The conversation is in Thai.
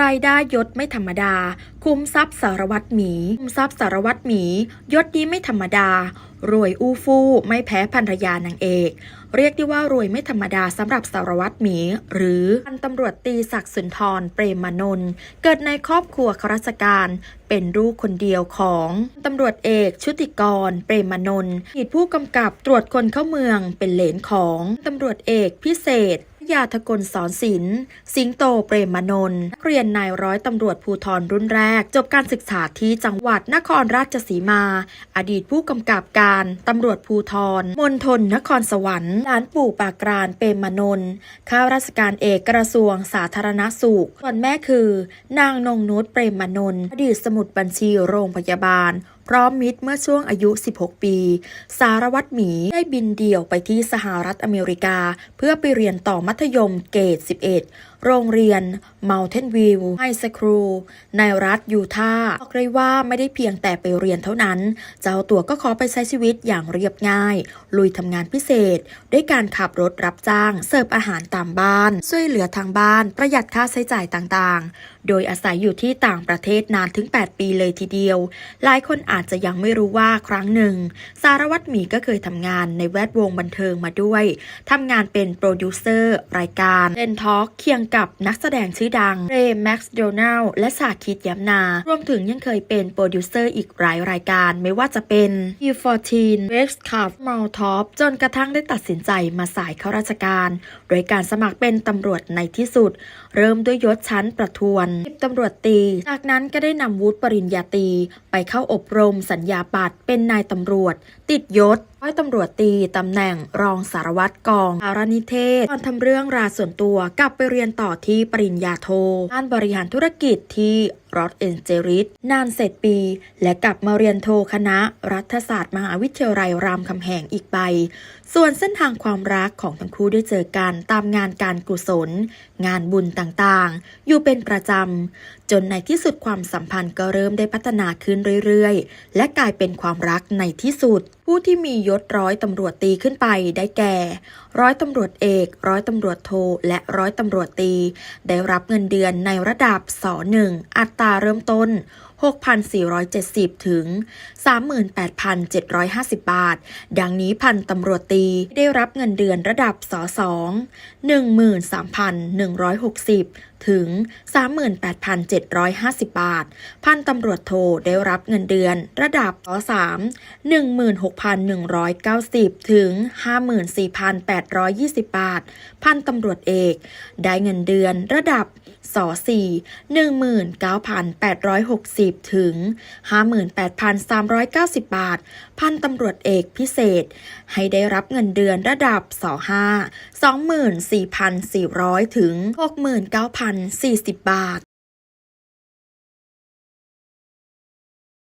รายได้ยศไม่ธรรมดา คุ้มทรัพย์สารวัตรหมี คุ้มทรัพย์สารวัตรหมี ยศนี้ไม่ธรรมดา รวยอู้ฟู่ไม่แพ้ภรรยานางเอก เรียกได้ว่ารวยไม่ธรรมดาสำหรับสารวัตรหมี หรือพันตำรวจตีศักดิ์สุนทรเปรมมนนท์เกิดในครอบครัวข้าราชการเป็นลูกคนเดียวของตำรวจเอกชุติกร เปรมมนนท์อดีตผู้กำกับตรวจคนเข้าเมืองเป็นเหลนของตำรวจเอกพิเศษ ยาธกลสอนศิลป์ สิงโตเปรมนนท์นักเรียนนายร้อยตำรวจภูธรรุ่นแรก จบการศึกษาที่จังหวัดนครราชสีมา อดีตผู้กำกับการตำรวจภูธรมณฑลนครสวรรค์หลานปู่ปากกรานเปรมนนท์ข้าราชการเอกกระทรวงสาธารณสุขส่วนแม่คือ นางนงนุชเปรมนนท์อดีตสมุดบัญชีโรงพยาบาล พร้อมมิตรเมื่อช่วงอายุ 16 ปี สารวัตรหมีได้บินเดี่ยวไปที่สหรัฐอเมริกา เพื่อไปเรียนต่อมัธยมเกรด11 โรงเรียน Mountain View High School ในรัฐยูทาห์บอกเลยว่าไม่ได้เพียงแต่ไปเรียนเท่านั้น เจ้าตัวก็ขอไปใช้ชีวิตอย่างเรียบง่าย ลุยทำงานพิเศษ ด้วยการขับรถรับจ้าง เสิร์ฟอาหารตามบ้าน ช่วยเหลือทางบ้าน ประหยัดค่าใช้จ่ายต่างๆ โดยอาศัยอยู่ที่ต่างประเทศนานถึง 8 ปีเลยทีเดียว หลายคนอาจจะยังไม่รู้ว่าครั้งหนึ่ง สารวัตรหมีก็เคยทำงานในแวดวงบันเทิงมาด้วยทำงานเป็นโปรดิวเซอร์รายการเ e นทอ l k เคียงกับนักแสดงชื่อดังเรย์แม็กซ์โดนัลและสาคิดย้ำนา รวมถึงยังเคยเป็นโปรดิวเซอร์อีกหลายรายการไม่ว่าจะเป็น E14 Vex Cup m a l t o p จนกระทั่งได้ตัดสินใจมาสายเข้าราชการ โดยการสมัครเป็นตำรวจในที่สุด เริ่มด้วยยศชั้นประทวนตำรวจตี จากนั้นก็ได้นำวุฒิปริญญาตรีไปเข้าอบรมสัญญาบัตรเป็นนายตำรวจ ติดยศร้อยตำรวจตีตำแหน่งรองสารวัตรกองสารนิเทศตอนทำเรื่องราส่วนตัวกลับไปเรียนต่อที่ปริญญาโทด้านบริหารธุรกิจที่ รอสเอนเจริสนานเสร็จปี และกลับมาเรียนโทคณะรัฐศาสตร์มหาวิทยาลัยรามคำแหงอีกใบ ส่วนเส้นทางความรักของทั้งคู่ได้เจอกันตามงานการกุศล งานบุญต่างๆ อยู่เป็นประจำ จนในที่สุดความสัมพันธ์ก็เริ่มได้พัฒนาขึ้นเรื่อยๆ และกลายเป็นความรักในที่สุด ผู้ที่มียศร้อยตำรวจตีขึ้นไปได้แก่ ร้อยตำรวจเอก ร้อยตำรวจโท และร้อยตำรวจตี ได้รับเงินเดือนในระดับสหนึ่งอัตราราเริ่มต้น 6,470 ถึง 38,750 บาท ดังนี้พันตำรวจตีได้รับเงินเดือนระดับสสอง13,160 ถึง 38,750 บาท พันตำรวจโทได้รับเงินเดือน ระดับสสาม16,190 ถึง 54,820 บาท พันตำรวจเอก ได้เงินเดือนระดับสสี่19,860 ถึง 58,390 บาท พันตำรวจเอกพิเศษ ให้ได้รับเงินเดือนระดับสห้า24,400 ถึง 69,000 40 บาท